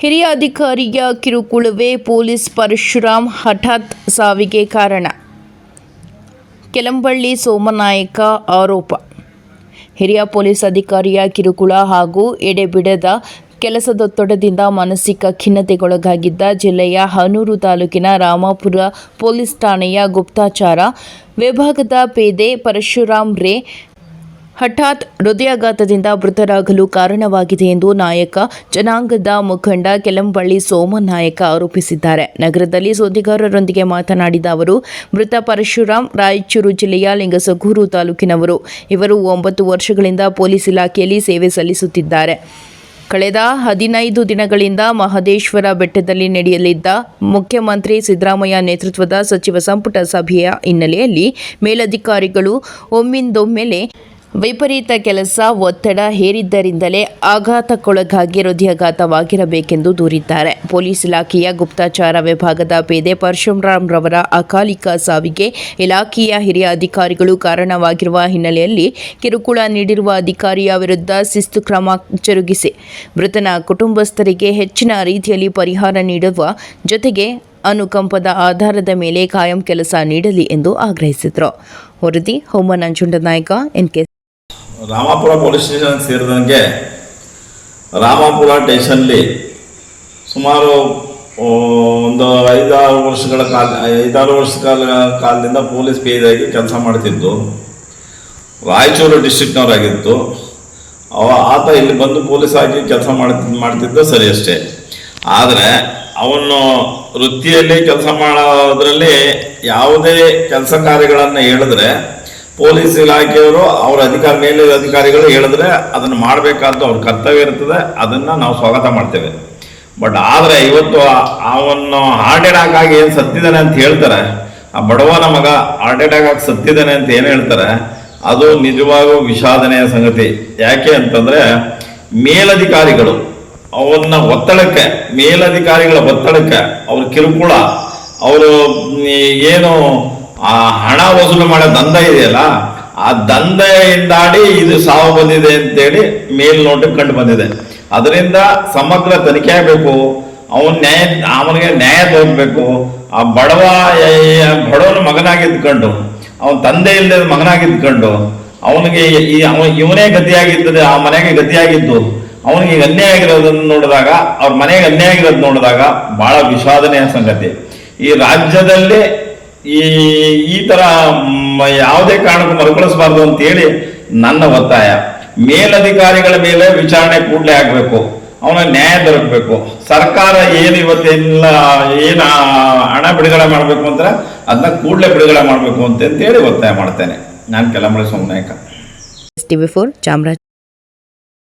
ಹಿರಿಯ ಅಧಿಕಾರಿಯ ಕಿರುಕುಳವೇ ಪೊಲೀಸ್ ಪರಶುರಾಮ್ ಹಠಾತ್ ಸಾವಿಗೆ ಕಾರಣ. ಕೆಲಂಬಳ್ಳಿ ಸೋಮನಾಯಕ ಆರೋಪ. ಹಿರಿಯ ಪೊಲೀಸ್ ಅಧಿಕಾರಿಯ ಕಿರುಕುಳ ಹಾಗೂ ಎಡೆಬಿಡದ ಕೆಲಸದೊತ್ತಡದಿಂದ ಮಾನಸಿಕ ಖಿನ್ನತೆಗೊಳಗಾಗಿದ್ದ ಜಿಲ್ಲೆಯ ಹನೂರು ತಾಲೂಕಿನ ರಾಮಾಪುರ ಪೊಲೀಸ್ ಠಾಣೆಯ ಗುಪ್ತಾಚಾರ ವಿಭಾಗದ ಪೇದೆ ಪರಶುರಾಮ್ ರೇ ಹಠಾತ್ ಹೃದಯಾಘಾತದಿಂದ ಮೃತರಾಗಲು ಕಾರಣವಾಗಿದೆ ಎಂದು ನಾಯಕ, ಜನಾಂಗದ ಮುಖಂಡ ಕೆಲಂಬಳ್ಳಿ ಸೋಮನಾಯಕ ಆರೋಪಿಸಿದ್ದಾರೆ. ನಗರದಲ್ಲಿ ಸುದ್ದಿಗಾರರೊಂದಿಗೆ ಮಾತನಾಡಿದ ಅವರು, ಮೃತ ಪರಶುರಾಮ್ ರಾಯಚೂರು ಜಿಲ್ಲೆಯ ಲಿಂಗಸಗೂರು ತಾಲೂಕಿನವರು. ಇವರು ಒಂಬತ್ತು ವರ್ಷಗಳಿಂದ ಪೊಲೀಸ್ ಇಲಾಖೆಯಲ್ಲಿ ಸೇವೆ ಸಲ್ಲಿಸುತ್ತಿದ್ದಾರೆ. ಕಳೆದ ಹದಿನೈದು ದಿನಗಳಿಂದ ಮಹದೇಶ್ವರ ಬೆಟ್ಟದಲ್ಲಿ ನಡೆಯಲಿದ್ದ ಮುಖ್ಯಮಂತ್ರಿ ಸಿದ್ದರಾಮಯ್ಯ ನೇತೃತ್ವದ ಸಚಿವ ಸಂಪುಟ ಸಭೆಯ ಹಿನ್ನೆಲೆಯಲ್ಲಿ ಮೇಲಧಿಕಾರಿಗಳು ಒಮ್ಮಿಂದೊಮ್ಮೆಲೆ ವಿಪರೀತ ಕೆಲಸ, ಒತ್ತಡ ಹೇರಿದ್ದರಿಂದಲೇ ಆಘಾತಕ್ಕೊಳಗಾಗಿ ಹೃದಯಾಘಾತವಾಗಿರಬೇಕೆಂದು ದೂರಿದ್ದಾರೆ. ಪೊಲೀಸ್ ಇಲಾಖೆಯ ಗುಪ್ತಚಾರ ವಿಭಾಗದ ಪೇದೆ ಪರಶುರಾಮ್ ರವರ ಅಕಾಲಿಕ ಸಾವಿಗೆ ಇಲಾಖೆಯ ಹಿರಿಯ ಅಧಿಕಾರಿಗಳು ಕಾರಣವಾಗಿರುವ ಹಿನ್ನೆಲೆಯಲ್ಲಿ ಕಿರುಕುಳ ನೀಡಿರುವ ಅಧಿಕಾರಿಯ ವಿರುದ್ಧ ಶಿಸ್ತು ಕ್ರಮ ಜರುಗಿಸಿ, ಮೃತನ ಕುಟುಂಬಸ್ಥರಿಗೆ ಹೆಚ್ಚಿನ ರೀತಿಯಲ್ಲಿ ಪರಿಹಾರ ನೀಡುವ ಜೊತೆಗೆ ಅನುಕಂಪದ ಆಧಾರದ ಮೇಲೆ ಕಾಯಂ ಕೆಲಸ ನೀಡಲಿ ಎಂದು ಆಗ್ರಹಿಸಿದರು. ವರದಿ ಹೋಮ Nanjundanayaka N K Ramapura police station ಸೇರಿದಂಗೆ Ramapura ಟೇಷನ್ಲಿ ಸುಮಾರು ಒಂದು ಐದಾರು ವರ್ಷಗಳ ಕಾಲ, ಐದಾರು ವರ್ಷ ಕಾಲ ಕಾಲದಿಂದ ಪೊಲೀಸ್ ಪೇದಾಗಿ ಕೆಲಸ ಮಾಡ್ತಿದ್ದು. ರಾಯಚೂರು ಡಿಸ್ಟಿಕ್ನವರಾಗಿತ್ತು ಅವ, ಆತ ಇಲ್ಲಿ ಬಂದು ಪೊಲೀಸ್ ಆಗಿ ಕೆಲಸ ಮಾಡ್ತಿ ಮಾಡ್ತಿದ್ದ ಸರಿ ಅಷ್ಟೇ. ಆದರೆ ಅವನು ವೃತ್ತಿಯಲ್ಲಿ ಕೆಲಸ ಮಾಡೋದ್ರಲ್ಲಿ ಯಾವುದೇ ಕೆಲಸ ಕಾರ್ಯಗಳನ್ನು ಹೇಳಿದ್ರೆ ಪೊಲೀಸ್ ಇಲಾಖೆಯವರು ಅವ್ರ ಅಧಿಕಾರ ಮೇಲೆ ಅಧಿಕಾರಿಗಳು ಹೇಳಿದ್ರೆ ಅದನ್ನು ಮಾಡಬೇಕಾದ ಅವ್ರ ಕರ್ತವ್ಯ ಇರ್ತದೆ, ಅದನ್ನು ನಾವು ಸ್ವಾಗತ ಮಾಡ್ತೇವೆ. ಬಟ್ ಆದರೆ ಇವತ್ತು ಅವನು ಹಾರ್ಟ್ ಅಟ್ಯಾಕ್ ಆಗಿ ಏನು ಸತ್ತಿದ್ದಾನೆ ಅಂತ ಹೇಳ್ತಾರೆ, ಆ ಬಡವನ ಮಗ ಹಾರ್ಟ್ ಅಟ್ಯಾಕ್ ಆಗಿ ಸತ್ತಿದ್ದಾನೆ ಅಂತ ಏನು ಹೇಳ್ತಾರೆ, ಅದು ನಿಜವಾಗೂ ವಿಷಾದನೆಯ ಸಂಗತಿ. ಯಾಕೆ ಅಂತಂದ್ರೆ ಮೇಲಧಿಕಾರಿಗಳು ಅವನ್ನ ಒತ್ತಡಕ್ಕೆ, ಮೇಲಧಿಕಾರಿಗಳ ಒತ್ತಡಕ್ಕೆ ಅವ್ರ ಕಿರುಕುಳ, ಅವರು ಏನು ಆ ಹಣ ವಸೂಲು ಮಾಡೋ ದಂಧ ಇದೆಯಲ್ಲ, ಆ ದಂಧೆಯಿಂದಾಡಿ ಇದು ಸಾವು ಬಂದಿದೆ ಅಂತೇಳಿ ಮೇಲ್ನೋಟ ಕಂಡು ಬಂದಿದೆ. ಅದರಿಂದ ಸಮಗ್ರ ತನಿಖೆ ಆಗಬೇಕು, ಅವನ್ ನ್ಯಾಯ, ಅವನಿಗೆ ನ್ಯಾಯ ತೋರ್ಬೇಕು. ಆ ಬಡವ ಬಡವನ ಮಗನಾಗಿದ್ಕೊಂಡು ಅವನ ತಂದೆ ಇಲ್ಲದ ಮಗನಾಗಿದ್ಕೊಂಡು ಅವನಿಗೆ ಈ ಅವ ಇವನೇ ಗತಿಯಾಗಿದ್ದದೆ, ಆ ಮನೆಗೆ ಗತಿಯಾಗಿದ್ದು, ಅವನಿಗೆ ಈಗ ಅನ್ಯಾಯ ಆಗಿರೋದನ್ನು ನೋಡಿದಾಗ, ಅವ್ರ ಮನೆಗೆ ಅನ್ಯಾಯ ಆಗಿರೋದು ನೋಡಿದಾಗ ಬಹಳ ವಿಷಾದನೆಯ ಸಂಗತಿ. ಈ ರಾಜ್ಯದಲ್ಲಿ ಈ ಈ ತರ ಯಾವುದೇ ಕಾರಣಕ್ಕೂ ಮರುಕಳಿಸಬಾರ್ದು ಅಂತೇಳಿ ನನ್ನ ಒತ್ತಾಯ. ಮೇಲಧಿಕಾರಿಗಳ ಮೇಲೆ ವಿಚಾರಣೆ ಕೂಡಲೇ ಆಗಬೇಕು. ಅವನ ನ್ಯಾಯ ದೊರಕಬೇಕು. ಸರ್ಕಾರ ಏನು ಇವತ್ತೆಲ್ಲ ಏನ ಹಣ ಬಿಡುಗಡೆ ಮಾಡಬೇಕು ಅಂದ್ರೆ ಅದನ್ನ ಕೂಡಲೇ ಬಿಡುಗಡೆ ಮಾಡಬೇಕು ಅಂತೇಳಿ ಒತ್ತಾಯ ಮಾಡ್ತೇನೆ. ನಾನು ಕೆಲಮಳೆ ಸೋಮನಾಯಕ. TV four Chamaraja